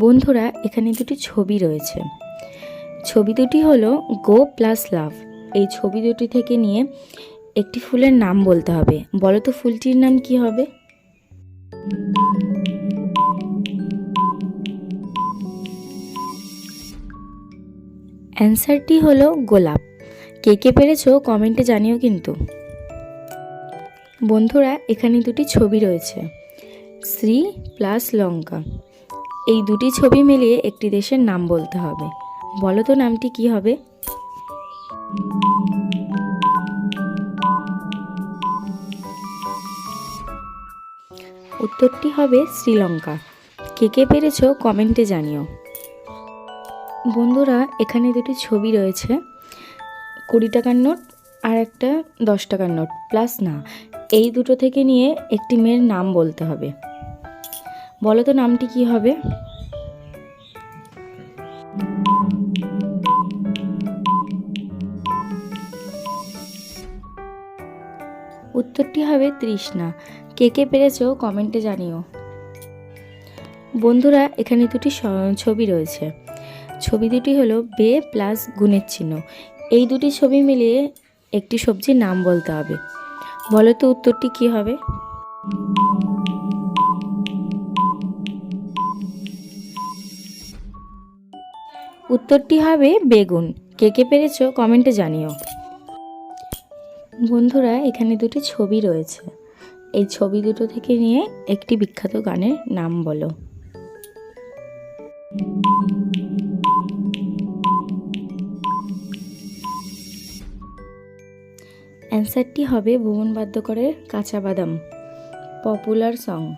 বন্ধুরা, এখানে দুটি ছবি রয়েছে। ছবি দুটি হলো গো প্লাস লাভ। এই ছবি দুটি থেকে নিয়ে একটি ফুলের নাম বলতে হবে। বলো তো ফুলটির নাম কি হবে? অ্যান্সারটি হলো গোলাপ। কে কে পেরেছ কমেন্টে জানিও কিন্তু। বন্ধুরা, এখানে দুটি ছবি রয়েছে। শ্রী প্লাস লঙ্কা। এই দুটি ছবি মিলিয়ে একটি দেশের নাম বলতে হবে। বলো তো নামটি কি হবে? উত্তরটি হবে শ্রীলঙ্কা। কে কে পেরেছ কমেন্টে জানিও। বন্ধুরা, এখানে দুটি ছবি রয়েছে। কুড়ি টাকার নোট আর একটা দশ টাকার নোট, প্লাস না। এই দুটো থেকে নিয়ে একটি মেয়ের নাম বলতে হবে। বলো তো নামটি কি হবে? উত্তরটি হবে তৃষ্ণা। কে কে পেরেছ কমেন্টে জানিও। বন্ধুরা, এখানে দুটি ছবি রয়েছে। ছবি দুটি হলো বে প্লাস গুণের চিহ্ন। এই দুটি ছবি মিলিয়ে একটি সবজির নাম বলতে হবে। বলো তো উত্তরটি কি হবে? উত্তরটি হবে বেগুন। কে কে পেরেছ কমেন্টে জানিও। বন্ধুরা, এখানে দুটি ছবি রয়েছে। এই ছবি দুটো থেকে নিয়ে একটি বিখ্যাত গানের নাম বলো। অ্যান্সারটি হবে ভুবন বাদ্যকরের কাঁচা বাদাম, পপুলার সং।